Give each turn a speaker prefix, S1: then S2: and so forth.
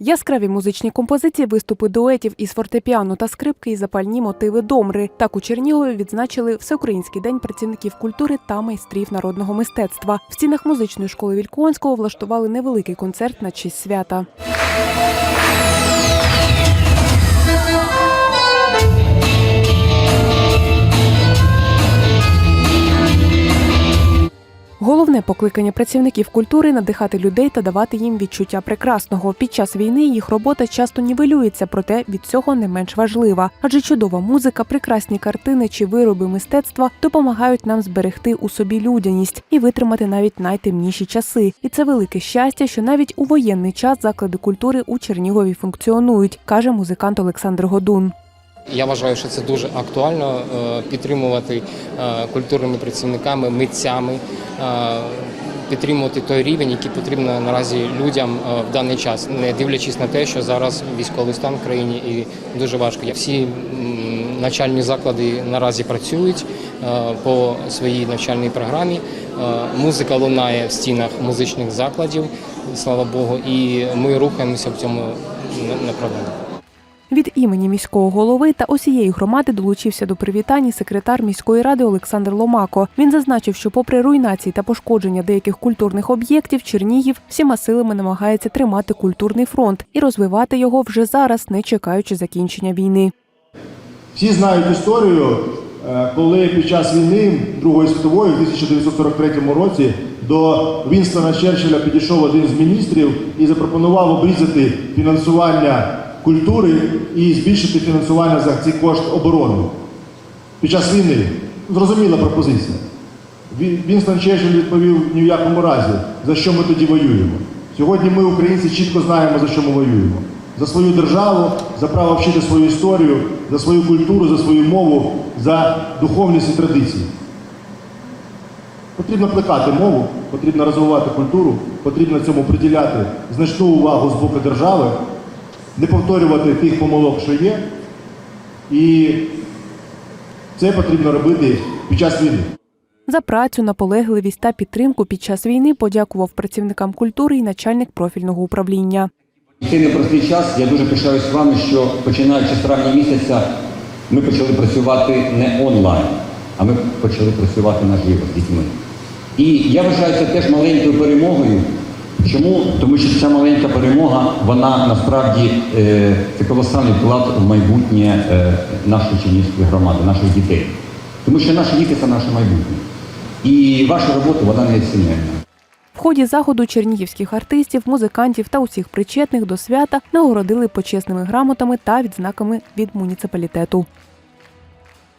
S1: Яскраві музичні композиції, виступи дуетів із фортепіано та скрипки і запальні мотиви домри. Так у Чернігові відзначили Всеукраїнський день працівників культури та майстрів народного мистецтва. В стінах музичної школи Вільконського влаштували невеликий концерт на честь свята. Головне покликання працівників культури надихати людей та давати їм відчуття прекрасного. Під час війни їх робота часто нівелюється, проте від цього не менш важлива. Адже чудова музика, прекрасні картини чи вироби мистецтва допомагають нам зберегти у собі людяність і витримати навіть найтемніші часи. І це велике щастя, що навіть у воєнний час заклади культури у Чернігові функціонують, каже музикант Олександр Годун.
S2: Я вважаю, що це дуже актуально е, підтримувати е, культурними працівниками, митцями, е, підтримувати той рівень, який потрібно наразі людям в даний час, не дивлячись на те, що зараз військовий стан в країні і дуже важко. Всі м, навчальні заклади наразі працюють по своїй навчальній програмі. Музика лунає в стінах музичних закладів, слава Богу, і ми рухаємося в цьому направленні.
S1: Від імені міського голови та усієї громади долучився до привітань секретар міської ради Олександр Ломако. Він зазначив, що, попри руйнації та пошкодження деяких культурних об'єктів, Чернігів всіма силами намагається тримати культурний фронт і розвивати його вже зараз, не чекаючи закінчення війни.
S3: Всі знають історію, е, коли під час війни Другої світової, в 1943 році, до Вінстона Черчилля підійшов один з міністрів і запропонував обрізати фінансування культури і збільшити фінансування за цей кошт оборони. Під час війни зрозуміла пропозиція. Ві- Вінстон Черчилль відповів ні в якому разі, за що ми тоді воюємо. Сьогодні ми, українці, чітко знаємо, за що ми воюємо. За свою державу, за право вчити свою історію, за свою культуру, за свою мову, за духовність і традиції. Потрібно плекати мову, потрібно розвивати культуру, потрібно цьому приділяти значну увагу з боку держави, не повторювати тих помилок, що є. І це потрібно робити під час війни.
S1: За працю, наполегливість та підтримку під час війни подякував працівникам культури і начальник профільного управління.
S4: Цей непростий час я дуже пишаюсь вами, що починаючи з травня місяця ми почали працювати не онлайн, а ми почали працювати наживо з дітьми. І я вважаю це теж маленькою перемогою. Чому? Тому що ця маленька перемога, вона насправді е, це колосальний вклад в майбутнє е, нашої Чернігівської громади, наших дітей. Тому що наші діти це наше майбутнє. І ваша робота вона не неоціненна.
S1: В ході заходу чернігівських артистів, музикантів та усіх причетних до свята нагородили почесними грамотами та відзнаками від муніципалітету.